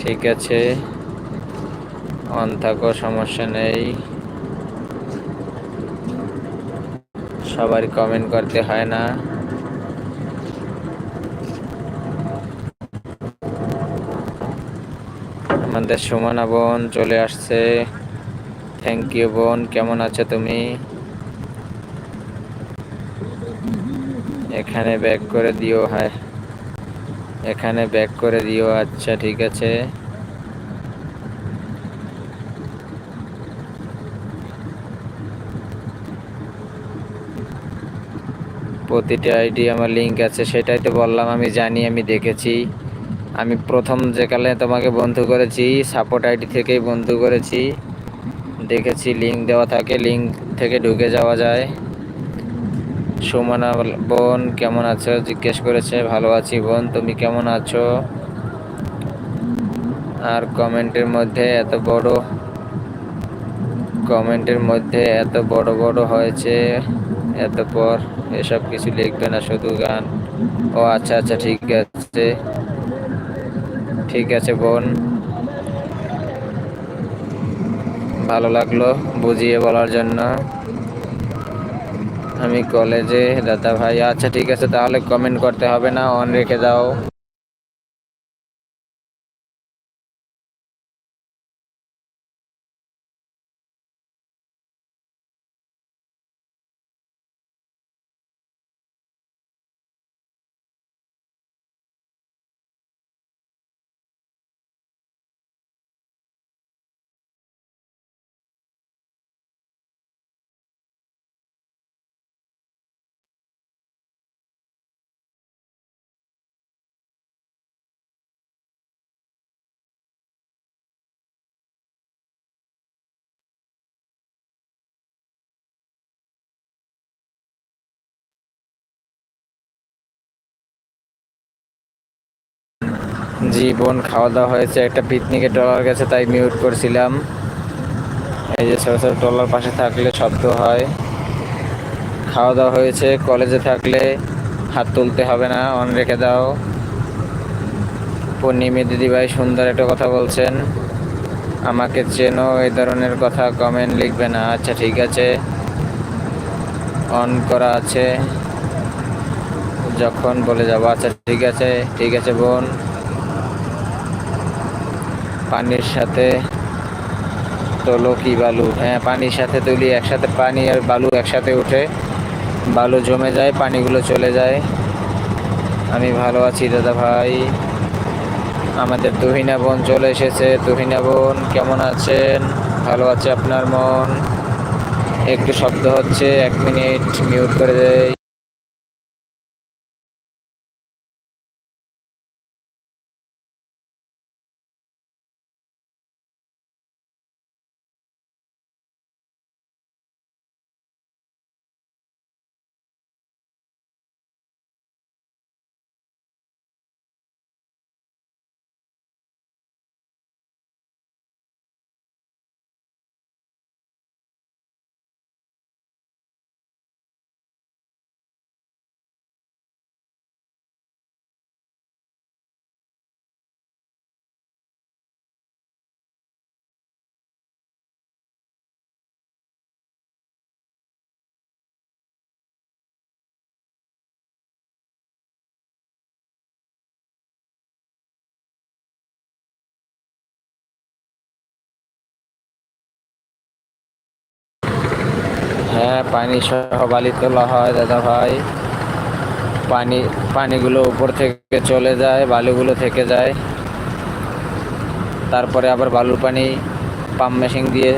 ঠিক আছে। অন থাকো সমস্যা নেই। সবার কমেন্ট করতে হয় না। আমাদের সুমনা বোন চলে আসছে। থ্যাংক ইউ বোন, কেমন আছো তুমি? এখানে ব্যাক করে দিও হ্যাঁ। এখানে ব্যাক করে দিও আচ্ছা ঠিক আছে। প্রতিটা আইডি আমার লিঙ্ক আছে, সেটাই তো বললাম, আমি জানি, আমি দেখেছি। আমি প্রথম যেকালে তোমাকে বন্ধু করেছি সাপোর্ট আইডি থেকেই বন্ধু করেছি। দেখেছি লিঙ্ক দেওয়া থাকে লিঙ্ক থেকে ঢুকে যাওয়া যায়। সুমনা বোন, কেমন আছো? জিজ্ঞেস করেছে, ভালো আছি বোন, তুমি কেমন আছো? আর কমেন্টের মধ্যে এত বড়, কমেন্টের মধ্যে এত বড় বড় হয়েছে, এত পর এসব কিছু লিখবে না শুধু গান। ও আচ্ছা আচ্ছা ঠিক আছে। ঠিক আছে বোন। ভালো লাগল বুঝিয়ে বলার জন্য। আমি কলেজে। দাদা ভাই আচ্ছা ঠিক আছে, তাহলে কমেন্ট করতে হবে না অন রেখে দাও। জি বোন খাওয়া দাওয়া হয়েছে, একটা পিকনিকে ট্রলার গেছে, তাই মিউট করছিলাম। এই যে ছোটো ছোটো ট্রলার পাশে থাকলে শব্দ হয়। খাওয়া দাওয়া হয়েছে কলেজে থাকলে হাত তুলতে হবে না অন রেখে দাও। পূর্ণিমী দিদিভাই সুন্দর একটা কথা বলছেন। আমাকে চেনো এই ধরনের কথা কমেন্ট লিখবে না। আচ্ছা ঠিক আছে। অন করা আছে। যখন বলে যাব আচ্ছা ঠিক আছে ঠিক আছে বোন। পানির সাথে তোলো কি বালু? হ্যাঁ পানির সাথে তুলি, একসাথে পানি আর বালু একসাথে উঠে বালু জমে যায়, পানিগুলো চলে যায়। আমি ভালো আছি দাদা ভাই। আমাদের তুহিনা বোন চলে এসেছে। তুহিনা বোন, কেমন আছেন? ভালো আছে আপনার মন? একটু শব্দ হচ্ছে, এক মিনিট মিউট করে দেয় হ্যাঁ পানি সহ বালি তোলা হয় দাদা ভাই। পানি, পানিগুলো উপর থেকে চলে যায়, বালুগুলো থেকে যায়। তারপরে আবার বালুর পানি পাম্প মেশিন দিয়ে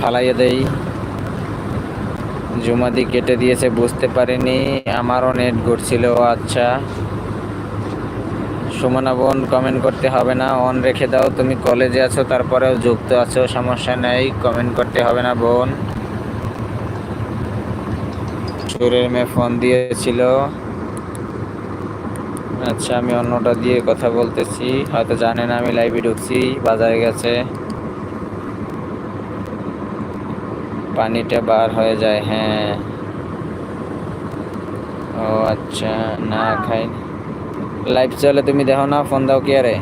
ফালাইয়ে দেই। জুমাদি কেটে দিয়েছে, বুঝতে পারিনি। আমারও নেট ঘুরছিল আচ্ছা। সুমনা বোন কমেন্ট করতে হবে না অন রেখে দাও। তুমি কলেজে আছো, তারপরেও যুক্ত আছো, সমস্যা নেই কমেন্ট করতে হবে না বোন। সুরের মেয়ে ফোন দিয়েছিল। আচ্ছা আমি অন্যটা দিয়ে কথা বলতেছি। হয়তো জানে না, আমি লাইভে ঢুকছি, বাজারে গেছে। পানিটা বার হয়ে যায় হ্যাঁ। ও আচ্ছা না খাই। লাইভ চলে, তুমি দেখো না, ফোন দাও কি আরে?